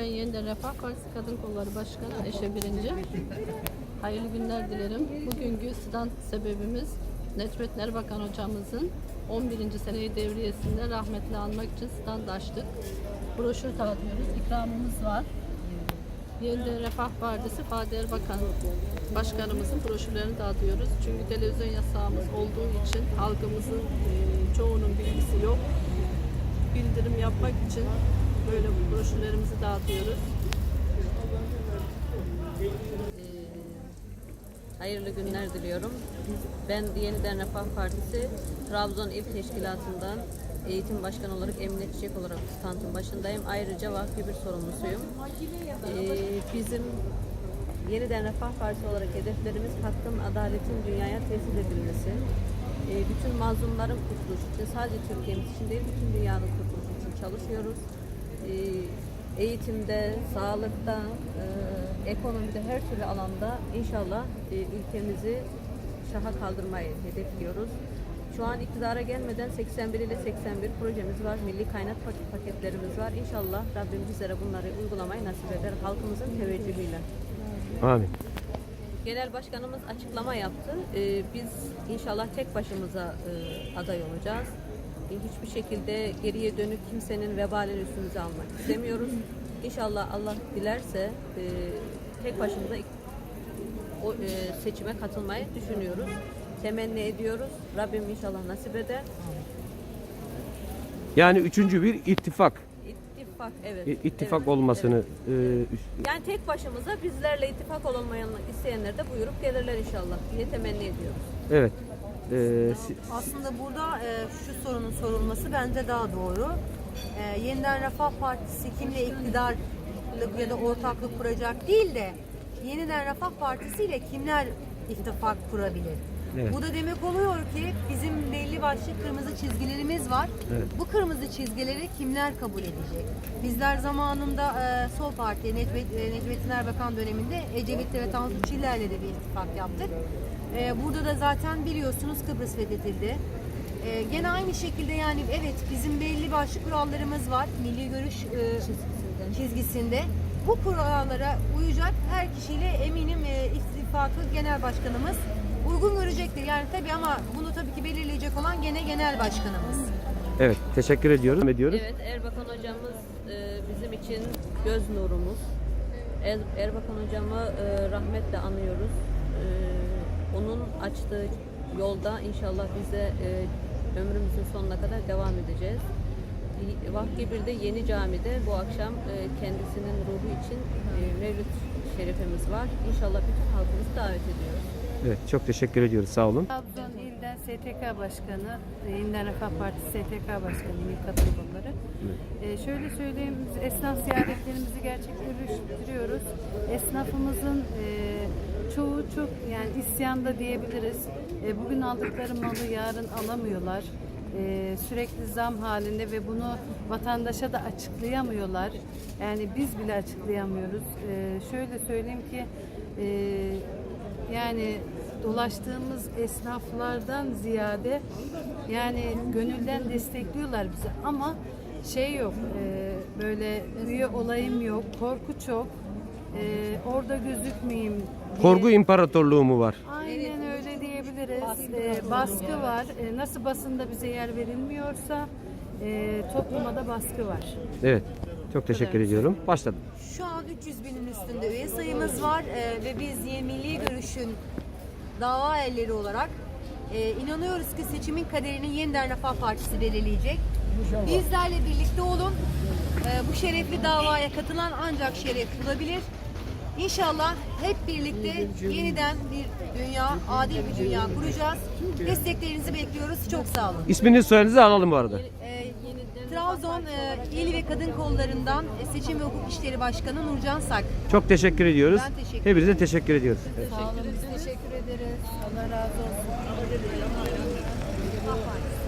Ben Yeniden Refah Partisi Kadın Kolları Başkanı Ayşe Birinci. Hayırlı günler dilerim. Bugünkü stand sebebimiz Necmet Erbakan hocamızın 11. seneyi devriyesinde rahmetli anmak için stand açtık. Broşür dağıtıyoruz. İkramımız var. Yeniden Refah Partisi Fatih Erbakan Başkanımızın broşürlerini dağıtıyoruz. Çünkü televizyon yasağımız olduğu için halkımızın e, çoğunun bilgisi yok. Bildirim yapmak için böyle broşürlerimizi dağıtıyoruz. Hayırlı günler diliyorum. Ben Yeniden Refah Partisi Trabzon İl Teşkilatı'ndan eğitim başkanı olarak Emine Çiçek olarak standın başındayım. Ayrıca vakfi bir sorumlusuyum. Ee, bizim Yeniden Refah Partisi olarak hedeflerimiz hakkın, adaletin dünyaya tesis edilmesi. Ee, bütün mazlumların kurtuluşu için sadece Türkiye'miz için değil, bütün dünyanın kurtuluşu için çalışıyoruz. Ee, eğitimde, sağlıkta, e, ekonomide her türlü alanda inşallah e, ülkemizi şaha kaldırmayı hedefliyoruz. Şu an iktidara gelmeden 81 ile 81 projemiz var. Milli kaynak pak- paketlerimiz var. İnşallah Rabbim bizlere bunları uygulamayı nasip eder halkımızın teveccühüyle. Amin. Genel başkanımız açıklama yaptı. Ee, biz inşallah tek başımıza e, aday olacağız. E, hiçbir şekilde geriye dönük kimsenin vebalini üstümüze almak istemiyoruz. İnşallah Allah dilerse e, tek başımıza o e, seçime katılmayı düşünüyoruz. Temenni ediyoruz. Rabbim inşallah nasip eder. Yani üçüncü bir ittifak. İttifak evet. İ- ittifak evet, olmasını evet. e, üst- Yani tek başımıza bizlerle ittifak olamayan isteyenler de buyurup gelirler inşallah diye temenni ediyoruz. evet. E, si- Aslında burada e, şu sorunun sorulması bence daha doğru. E, yeniden Refah Partisi kimle iktidarlık ya da ortaklık kuracak değil de yeniden Refah Partisi ile kimler ittifak kurabilir? Evet. Bu da demek oluyor ki bizim belli başlı kırmızı çizgilerimiz var. Evet. Bu kırmızı çizgileri kimler kabul edecek? Bizler zamanında e, Sol Parti, Necmet, e, Necmettin Erbakan döneminde Ecevit'le ve Tansu Çiller'le de bir ittifak yaptık. E, burada da zaten biliyorsunuz Kıbrıs fethedildi. E, gene aynı şekilde yani evet bizim belli başlı kurallarımız var. Milli görüş e, çizgisinde. Bu kurallara uyacak her kişiyle eminim e, ittifakı genel başkanımız uygun görecektir. Yani tabii ama bunu tabii ki belirleyecek olan gene genel başkanımız. evet. Teşekkür ediyoruz. ediyoruz. Evet, Erbakan hocamız e, bizim için göz nurumuz. Er- Erbakan hocamı e, rahmetle anıyoruz. E, onun açtığı yolda inşallah bize e, ömrümüzün sonuna kadar devam edeceğiz. Vakti birde Yeni Cami'de bu akşam e, kendisinin ruhu için e, Mevlüt Şerifimiz var. İnşallah bütün halkımızı davet ediyoruz. Evet. Çok teşekkür ediyoruz. Sağ olun. Trabzon İl'den STK Başkanı, e, Yeniden Refah Partisi STK Başkanı İl Kadın Kolları. Ee, şöyle söyleyeyim, biz esnaf ziyaretlerimizi gerçekleştiriyoruz. Esnafımızın e, çoğu çok yani isyanda diyebiliriz. E, bugün aldıkları malı yarın alamıyorlar. E, sürekli zam halinde ve bunu vatandaşa da açıklayamıyorlar. Yani biz bile açıklayamıyoruz. E, şöyle söyleyeyim ki e, yani dolaştığımız esnaflardan ziyade yani gönülden destekliyorlar bizi ama şey yok e, böyle üye olayım yok korku çok e, orada gözükmeyeyim diye. Korgu imparatorluğu mu var? Aynen öyle diyebiliriz. E, baskı var. E, nasıl basında bize yer verilmiyorsa e, topluma da baskı var. Evet. Çok teşekkür ediyorum. Başladım. Şu an 300 binin üstünde üye sayımız var Ee, ve biz Yeni Milli Görüş'ün dava elleri olarak e, inanıyoruz ki seçimin kaderini yeniden Refah Partisi belirleyecek. Bizlerle birlikte olun. Ee, bu şerefli davaya katılan ancak şeref bulabilir. İnşallah hep birlikte yeniden bir dünya, adil bir dünya kuracağız. Desteklerinizi bekliyoruz. Çok sağ olun. İsminizi soyadınızı alalım bu arada. Ee, Trabzon e, İl ve Kadın Kollarından e, Seçim ve Hukuk İşleri Başkanı Nurcan Sak. Çok teşekkür ediyoruz. Ben teşekkür Hepinize teşekkür ediyoruz. Sağ olun biz teşekkür ederiz. Allah razı olsun. Refah Partisi.